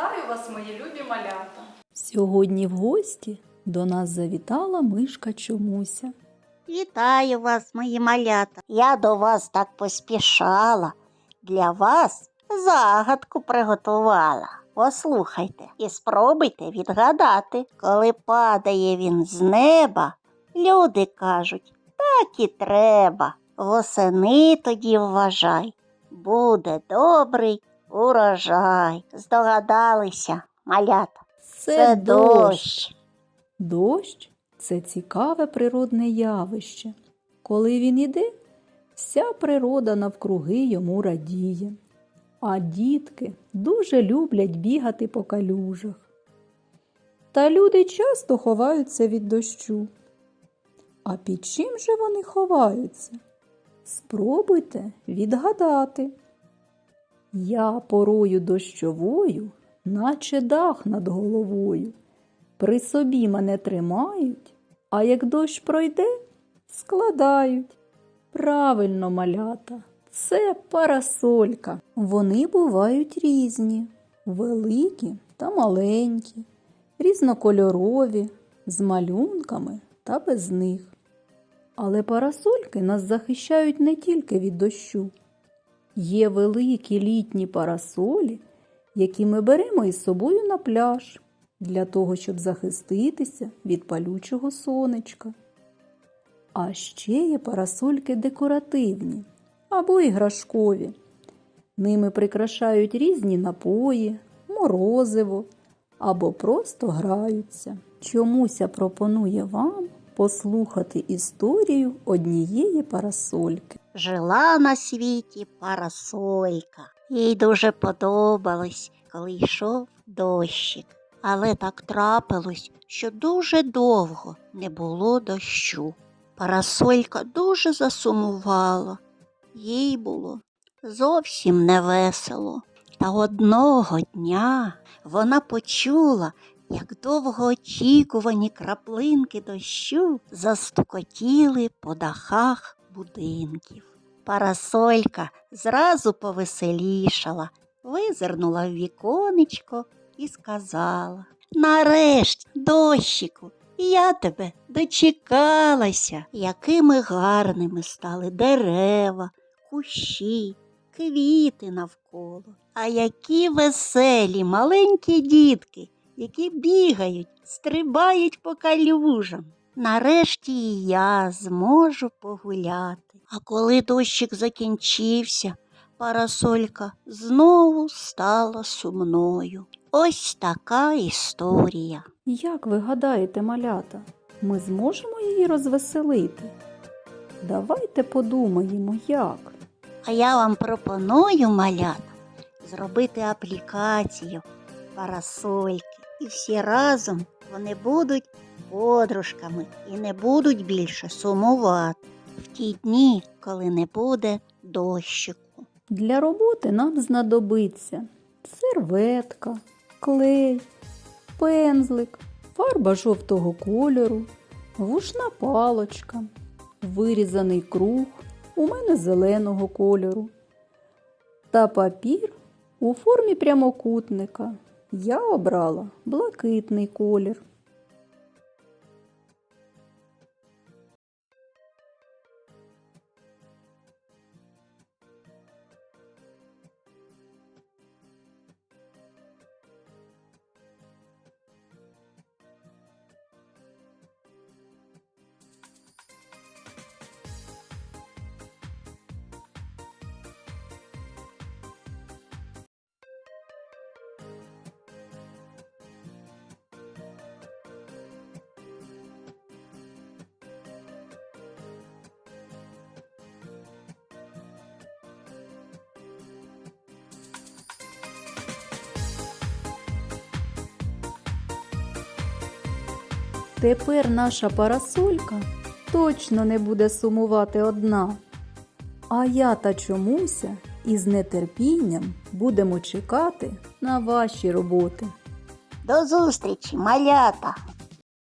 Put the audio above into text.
Вітаю вас, мої любі малята! Сьогодні в гості до нас завітала мишка чомуся. Вітаю вас, мої малята. Я до вас так поспішала. Для вас загадку приготувала. Послухайте і спробуйте відгадати, коли падає він з неба. Люди кажуть, так і треба. Восени тоді вважай, буде добрий урожай. Здогадалися, малята. Це, дощ. Дощ це цікаве природне явище. Коли він іде, вся природа навкруги йому радіє. А дітки дуже люблять бігати по калюжах. Та люди часто ховаються від дощу. А під чим же вони ховаються? Спробуйте відгадати. Я порою дощовою, наче дах над головою. При собі мене тримають, а як дощ пройде, складають. Правильно, малята, це парасолька. Вони бувають різні, великі та маленькі, різнокольорові, з малюнками та без них. Але парасольки нас захищають не тільки від дощу. Є великі літні парасолі, які ми беремо із собою на пляж для того, щоб захиститися від палючого сонечка. А ще є парасольки декоративні або іграшкові. Ними прикрашають різні напої, морозиво або просто граються. Чомуся пропонує вам послухати історію однієї парасольки. Жила на світі парасолька. Їй дуже подобалось, коли йшов дощик. Але так трапилось, що дуже довго не було дощу. Парасолька дуже засумувала. Їй було зовсім невесело. Та одного дня вона почула, як довгоочікувані краплинки дощу застукотіли по дахах будинків. Парасолька зразу повеселішала, визирнула в віконечко і сказала Нарешті, дощику, я тебе дочекалася, якими гарними стали дерева, кущі, квіти навколо. А які веселі маленькі дітки, які бігають, стрибають по калюжам. Нарешті і я зможу погуляти. А коли дощик закінчився, парасолька знову стала сумною. Ось така історія. Як ви гадаєте, малята, ми зможемо її розвеселити? Давайте подумаємо, як. А я вам пропоную, малята, зробити аплікацію парасольки. І всі разом вони будуть подружками і не будуть більше сумувати в ті дні, коли не буде дощику. Для роботи нам знадобиться серветка, клей, пензлик, фарба жовтого кольору, вушна палочка, вирізаний круг, у мене зеленого кольору та папір у формі прямокутника. Я обрала блакитний колір. Тепер наша парасолька точно не буде сумувати одна. А я та чомуся із нетерпінням будемо чекати на ваші роботи. До зустрічі, малята!